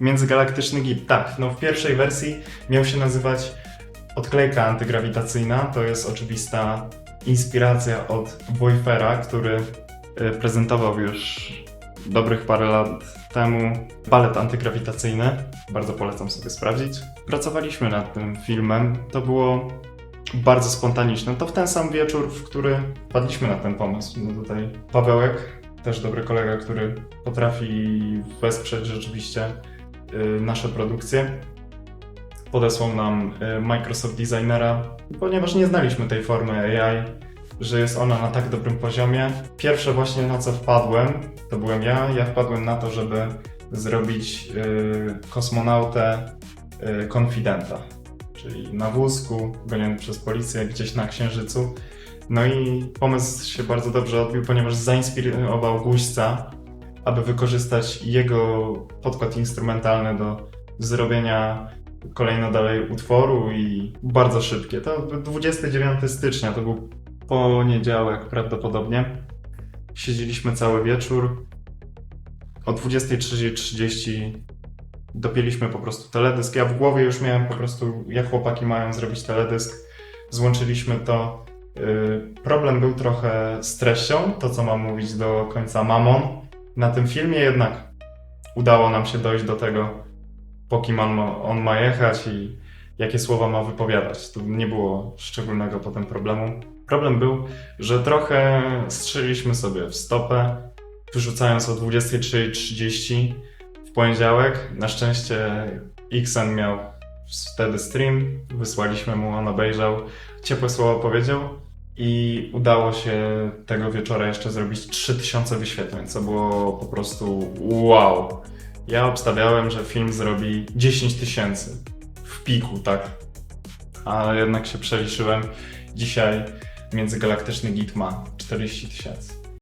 Międzygalaktyczny gip, tak. No w pierwszej wersji miał się nazywać odklejka antygrawitacyjna. To jest oczywista inspiracja od Wojfera, który y, prezentował już dobrych parę lat temu balet antygrawitacyjny. Bardzo polecam sobie sprawdzić. Pracowaliśmy nad tym filmem. To było bardzo spontaniczne. To w ten sam wieczór, w który padliśmy na ten pomysł. No tutaj Pawełek, też dobry kolega, który potrafi wesprzeć rzeczywiście nasze produkcje. Podesłał nam y, Microsoft Designera, ponieważ nie znaliśmy tej formy AI, że jest ona na tak dobrym poziomie. Pierwsze właśnie na co wpadłem, to byłem ja. Ja wpadłem na to, żeby zrobić y, kosmonautę y, konfidenta, czyli na wózku, goniony przez policję gdzieś na Księżycu. No i pomysł się bardzo dobrze odbił, ponieważ zainspirował Guźca, aby wykorzystać jego podkład instrumentalny do zrobienia kolejno dalej utworu i bardzo szybkie. To był 29 stycznia, to był poniedziałek prawdopodobnie. Siedzieliśmy cały wieczór. O 23.30 dopięliśmy po prostu teledysk. Ja w głowie już miałem po prostu, jak chłopaki mają zrobić teledysk. Złączyliśmy to. Yy, Problem był trochę z treścią, to co mam mówić do końca mamon. Na tym filmie jednak udało nam się dojść do tego, po kim on ma, on ma jechać i jakie słowa ma wypowiadać. Tu nie było szczególnego potem problemu. Problem był, że trochę strzeliśmy sobie w stopę, wyrzucając o 23.30 w poniedziałek. Na szczęście Xen miał wtedy stream, wysłaliśmy mu, on obejrzał, ciepłe słowa powiedział i udało się tego wieczora jeszcze zrobić 3000 wyświetleń, co było po prostu wow. Ja obstawiałem, że film zrobi 10 tysięcy w piku, tak? Ale jednak się przeliczyłem. Dzisiaj międzygalaktyczny git ma 40 tysięcy.